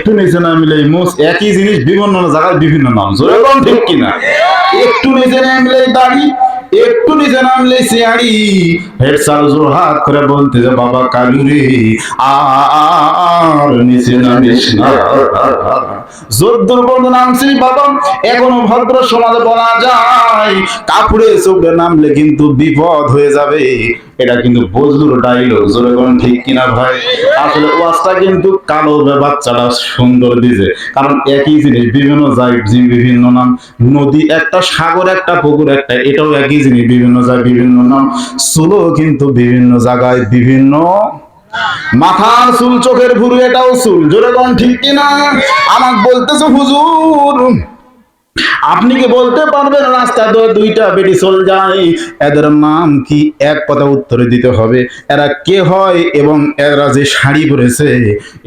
একটু নিচে নামিলে মোস একই জিনিস বিভিন্ন জায়গায় বিভিন্ন নাম। জোরে ঠিক কিনা? একটু নিচে নামিলে দাড়ি একটু নিচে নামলে সিয়াড়ি। হেড সাল জোর হাত করে বলতে যে, বাবা কালু রে, আর নিচে নামিস না। জোর দুর্বল নামছি, বাবা, এখনও ভদ্র সমাজে বলা যায়, কাপড়ে চোখে নামলে কিন্তু বিপদ হয়ে যাবে। এটা কিন্তু বজলুর ডাইলগ জোরে কোন ঠিক কিনা ভাই? আসলে ওয়াজটা কিন্তু কালো বাচ্চাটা সুন্দর দিছে কারণ একই জিনিস, বিভিন্ন জায়গায়, বিভিন্ন নাম, নদী, একটা সাগর, একটা পুকুর, একটা, এটাও একই জিনিস বিভিন্ন জায়গায় বিভিন্ন নাম, চুলও কিন্তু বিভিন্ন জায়গায় বিভিন্ন। মাথার চুল, চোখের ভুরু, এটাও চুল। জোরে কোন ঠিক কিনা আমাকে বলতেছে, হুজুর, আপনি কি বলতে পারবেন রাস্তা দিয়ে দুইটা বেটি চল যায়? এদের নাম কি এক কথা উত্তরে দিতে হবে? এরা কে হয় এবং এরা যে শাড়ি পরেছে,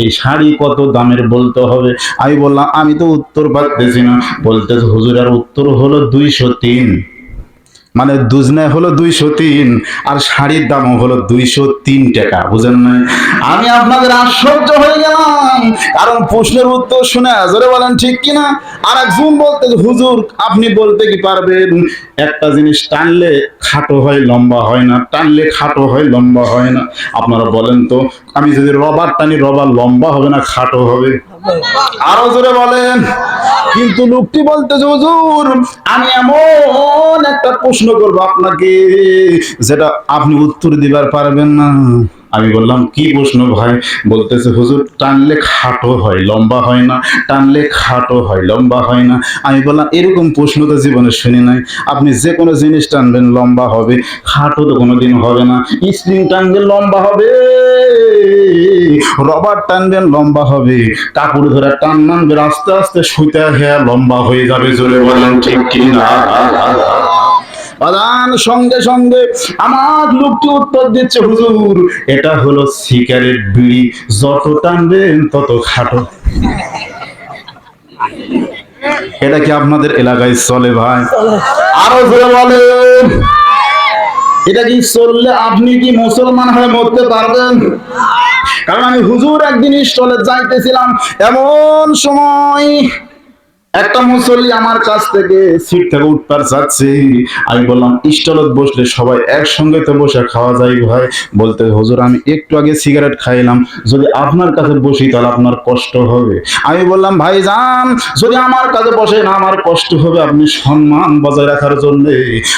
এই শাড়ি কত দামের বলতে হবে? আমি বললাম, আমি তো উত্তর পাচ্ছি না। বলতে হুজুরের উত্তর হলো দুইশো তিন। মানে দুজনে হলো দুইশো তিন, আর শাড়ির দামও হলো দুইশো তিন টাকা, বুঝেন না আমি আপনাদের আশ্চর্য হয়ে গেলাম, কারণ প্রশ্নের উত্তর শুনে জোরে বলেন ঠিক কিনা? আর একজন বলতে, হুজুর, আপনি বলতে কি পারবেন? একটা জিনিস টানলে খাটো হয়, লম্বা হয় না, টানলে খাটো হয়, লম্বা হয় না। আপনারা বলেন তো আমি যদি রবার টানি, রবার লম্বা হবে না, খাটো হবে। আরও জোরে বলেন। কিন্তু লোকটি বলতেছে, হুজুর, আমি এমন একটা প্রশ্ন করব আপনাকে, যেটা আপনি উত্তর দিবার পারবেন না। আমি বললাম, কি প্রশ্ন ভাই? বলতেছে, হুজুর, টানলে খাটো হয়, লম্বা হয় না, টানলে খাটো হয়, লম্বা হয় না। আমি বললাম, এরকম প্রশ্ন তো জীবনে শুনি নাই। আপনি যে কোনো জিনিস টানবেন, লম্বা হবে, খাটো তো কোনোদিন হবে না। স্প্রিং টানবেন লম্বা হবে, রবার টানবেন, লম্বা হবে। কাপড় ধরে টান মানবেন আস্তে আস্তে সুতা হ্যাঁ লম্বা হয়ে যাবে, জোরে বলেন ঠিক কিনা? প্রধান সঙ্গে সঙ্গে আমার লোকটি উত্তর দিচ্ছে, হুজুর, এটা হলো সিগারেট বিড়ি। যত টানবেন, তত খাটো। এটা কি আপনাদের এলাকায় চলে ভাই? আরও জোরে বলেন। এটা কি চললে আপনি কি মুসলমান হয়ে মরতে পারবেন? কারণ আমি হুজুর একদিন স্টলে যাইতেছিলাম, এমন সময় একটা মুসল্লি আমার কাছ থেকে সিট থেকে উঠবার চাচ্ছে। আমি বললাম, স্টলত বসলে সবাই একসঙ্গে তো বসে খাওয়া যায় ভাই। বলতে, হুজুর, আমি একটু আগে সিগারেট খাইলাম। যদি আপনার কাছে বসি তাহলে আপনার কষ্ট হবে। আমি বললাম, ভাই যান, যদি আমার কাছে বসে না আমার কষ্ট হবে। আপনি সম্মান বজায় রাখার জন্য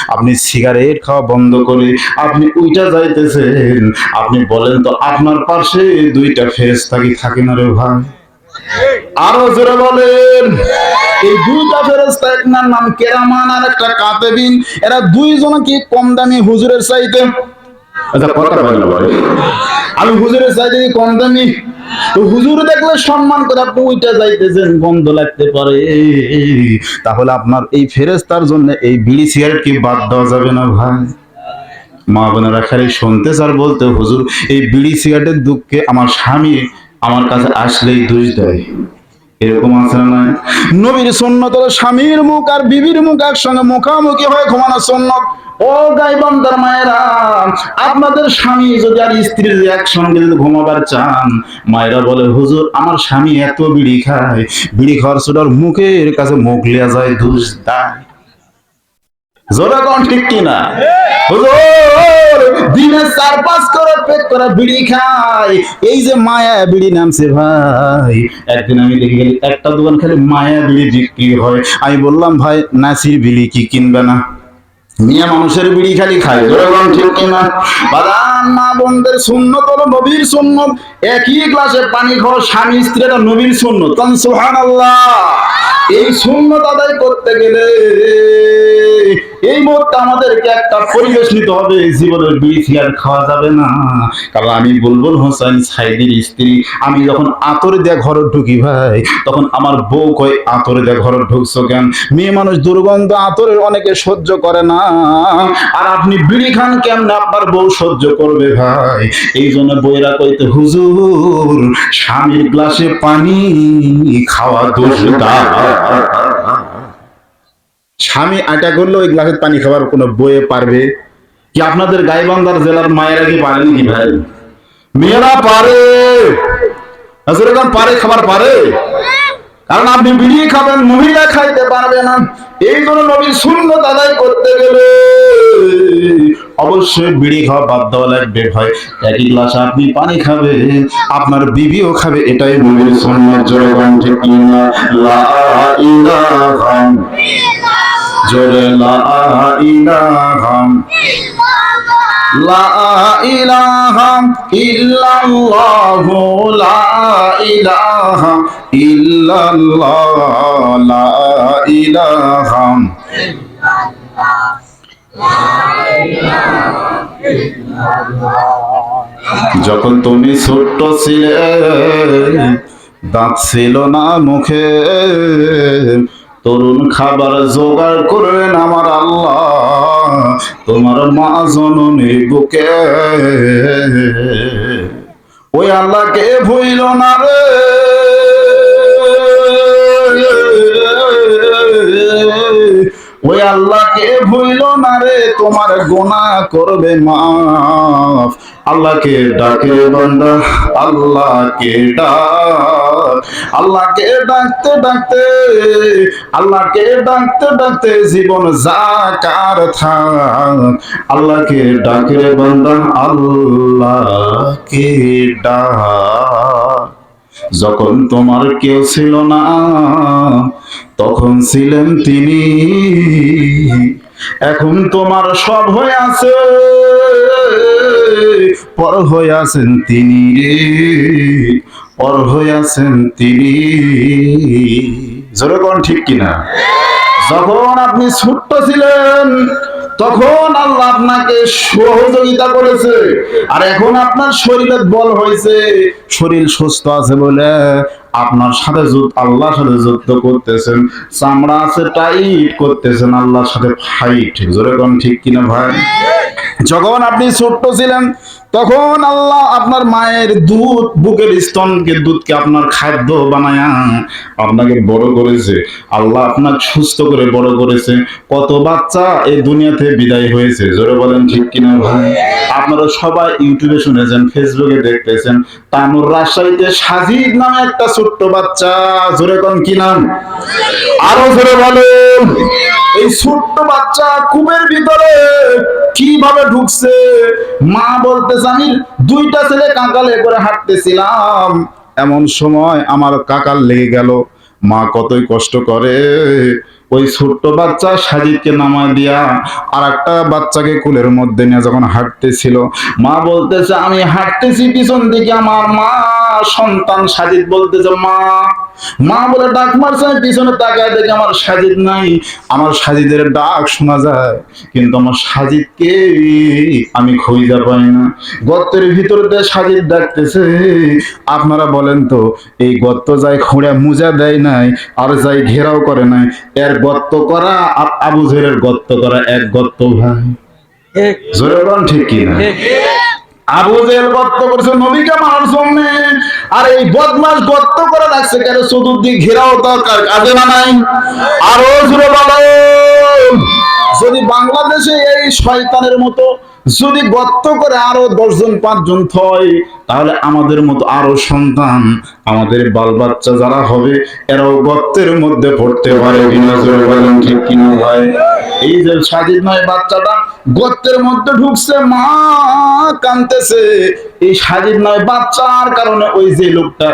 আপনি সিগারেট খাওয়া বন্ধ করে আপনি উইটা যাইতেছেন। আপনি বলেন তো আপনার পাশে দুইটা ফেস থাকি থাকে না রে ভাই? আরও জোরে বলেন। এই দুইটা ফেরেস্তা একনার নাম কেরামান আর একটা কাতেবিন। এরা দুইজন কি কম দামি হুজুরের চাইতে? আচ্ছা কথা বলেন ভাই। আমি হুজুরের চাইতে কি কম দামি? তো হুজুর দেখলে সম্মান করে আপনি ওইটা যাইতেছেন বন্ধ লাগতে পারে। তাহলে আপনার এই ফেরেস্তার জন্য এই বিড়ি সিগারেট কি বাদ দেওয়া যাবে না ভাই? মা বোনেরা খালি শুনতে স্যার বলতে হুজুর এই বিড়ি সিগারেটের দুঃখে আমার স্বামী আমার কাছে আসলেই দোষ দেয়। এরকম আছে না নবীর সন্ন্যত স্বামীর মুখ আর বিবির মুখ একসঙ্গে মুখামুখি হয়ে ঘুমানো সন্ন্যত ও গাইবান্দার মায়েরা, আপনাদের স্বামী যদি আর স্ত্রী যদি একসঙ্গে যদি ঘুমাবার চান, মায়েরা বলে, হুজুর, আমার স্বামী এত বিড়ি খায়। বিড়ি খাওয়ার ছোটার মুখের কাছে মুখ লিয়া যায়, দোষ দেয়। জোরে কোন ঠিক কিনা? হুজুর, দিনে চার পাঁচ করে পেট করে বিড়ি খায় এই যে মায়া বিড়ি নামছে ভাই। একদিন আমি দেখে একটা দোকান খালি মায়া বিড়ি বিক্রি হয়। আমি বললাম, ভাই, নাসির বিড়ি কি কিনবে না? মিয়া মানুষের বিড়ি খালি খায়। জোরে কোন ঠিক কিনা? মা সুন্নত হলো নবীর সুন্নত। একই পানি খাওয়া স্বামী স্ত্রীরা নবীর সুন্নত। কারণ সুবহানাল্লাহ, এই সুন্নত আদায় করতে গেলে এই মুহূর্তে আমাদেরকে একটা পরিবেশ নিতে হবে। জীবনের বিড়ি সিগারেট খাওয়া যাবে না? কারণ আমি বুলবুল হোসেন সাইদির স্ত্রী। আমি যখন আতরে দেয়া ঘরে ঢুকি ভাই, তখন আমার বউ কয়, আতরে দেয়া ঘরে ঢুকছো কেন? মেয়ে মানুষ দুর্গন্ধ আতরের অনেকে সহ্য করে না। আর আপনি বিড়ি খান কেমনে? আপনার বউ সহ্য করবে ভাই? এই জন্য বইরা কইতে, হুজুর, স্বামীর গ্লাসে পানি খাওয়া দোষ স্বামী আটা করলে ওই গ্লাসের পানি খাবার কোনো বইয়ে পারবে? কি আপনাদের গাইবান্ধার জেলার মায়েরা কি পারেন কি ভাই? মেয়েরা পারে। আসলে পারে, খাবার পারে। কারণ আপনি বিড়ি খাবেন, মহিলা খাইতে পারবে না। এই জন্য নবীর শূন্য আদায় করতে গেলে অবশ্যই বিড়ি খাওয়া বাদ দেওয়া লাগবে, ভাই। একই গ্লাস আপনি পানি খাবে আপনার বিবিও খাবে, এটাই নবীর শূন্য জোরে ঠিক না লা ইলাহা জোরে, লা ইলাহা লা ইলাহা ইল্লাল্লাহু লা ইলাহা ইল্লাল্লাহ, লা ইলাহা যখন তুমি ছোট্ট ছিলে, দাঁত ছিল না মুখে, তরুণ খাবার জোগাড় করলেন আমার আল্লাহ। তোমার মা জননী বুকে। ওই আল্লাহকে ভুইল না রে। ওই আল্লাহকে ভুইল না রে, তোমার গোনা করবে মাফ। আল্লাহকে ডাকে বান্দা, আল্লাহকে ডাক। আল্লাহকে ডাকতে ডাকতে, আল্লাহকে ডাকতে ডাকতে জীবন জাকার থাক। আল্লাহকে ডাকে বান্দা, আল্লাহকে ডাক। যখন তোমার কেউ ছিল না, তখন ছিলেন তিনি। এখন তোমার সব হয়ে আছে, পর হয়ে আছেন তিনি। পর হয়ে আছেন তিনি। জোরে কোন ঠিক কিনা? যখন আপনি ছোট্ট ছিলেন তখন আল্লাহ আপনাকে সহযোগিতা করেছে। আর এখন আপনার শরীরের বল হয়েছে, শরীর সুস্থ আছে বলে আপনার সাথে আল্লাহর সাথে যুদ্ধ করতেছেন, চামড়া আছে টাইট করতেছেন, আল্লাহর সাথে ফাইট জোরে কোন ঠিক কিনা ভাই? যখন আপনি ছোট্ট ছিলেন তখন আল্লাহ আপনার মায়ের দুধ, বুকের স্তনকে দুধকে আপনার খাদ্য বানায়া আপনাকে বড় করেছে। আল্লাহ আপনাকে সুস্থ করে বড় করেছে। কত বাচ্চা এই দুনিয়াতে বিদায় হয়েছে। জোরে বলেন ঠিক কিনা ভাই? আপনারা সবাই ইউটিউবে শুনেছেন, ফেসবুকে দেখতেছেন তানুর রাজশাহীতে সাজিদ নামে একটা ছোট্ট বাচ্চা। জোরে কোন কি নাম? আরও জোরে বলেন। এই ছোট্ট বাচ্চা কুবের ভিতরে কীভাবে ঢুকছে? মা বলতেছে আমি দুইটা ছেলে কাকালে করে হাঁটতেছিলাম। এমন সময় আমার কাকার লেগে গেল। মা কতই কষ্ট করে। ওই ছোট্ট বাচ্চা সাজিদকে নামায় দিয়া আর একটা বাচ্চাকে কুলের মধ্যে নিয়ে যখন হাঁটতেছিল, মা বলতেছে, আমি হাঁটতেছি পিছন দিকে আমার মা। সন্তান সাজিদ বলতেছে, মা মা বলে ডাক মারছে পিছনে তাকায় দেখে আমার সাজিদ নাই। আমার সাজিদের ডাক শোনা যায় কিন্তু আমার সাজিদকে আমি খুঁজে পাই না। গর্তের ভিতর দিয়ে সাজিদ ডাকতেছে আপনারা বলেন তো এই গর্ত যাই খুঁড়ে মুজা দেয় নাই আর যাই ঘেরাও করে নাই। এর গর্ত করা আর আবু জেরের গর্ত করা এক গর্ত ভাই। জোরে বলেন ঠিক কি না আবু জেল গর্ত করেছে, নবীকে মারার জন্য। আর এই বদমাস গর্ত করে রাখছে কেন? চতুর্দিক ঘেরাও দরকার, কাজে না নাই আরও জুড়ে বলো যদি বাংলাদেশে এই শয়তানের মতো যদি গর্ত করে আরও দশজন, পাঁচজন থয়, তাহলে আমাদের মতো আরও সন্তান, আমাদের বাল বাচ্চা যারা হবে, এরাও গর্তের মধ্যে পড়তে পারে কিনা ভাই? এই যে সাজিদ নয় বাচ্চাটা গর্তের মধ্যে ঢুকছে, মা কানতেছে এই সাজিদ নয় বাচ্চার কারণে ওই যে লোকটা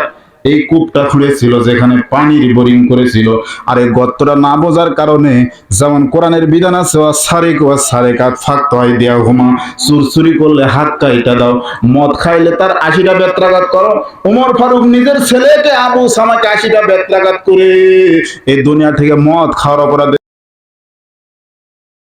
এই কূপটা খুঁড়েছিল, যেখানে পানির বোরিং করেছিল। আর এই গর্তটা না বোঝার কারণে যেমন কোরআনের বিধান আছে ও সারেক ও সারেক কাত ফাঁক হয় দেওয়া হুমা। চুরচুরি করলে হাত কাইটা দাও। মদ খাইলে তার আশিটা বেত্রাঘাত করো। ওমর ফারুক নিজের ছেলেকে আবু সামাকে আশিটা বেত্রাঘাত করে। এই দুনিয়া থেকে মদ খাওয়ার অপরাধে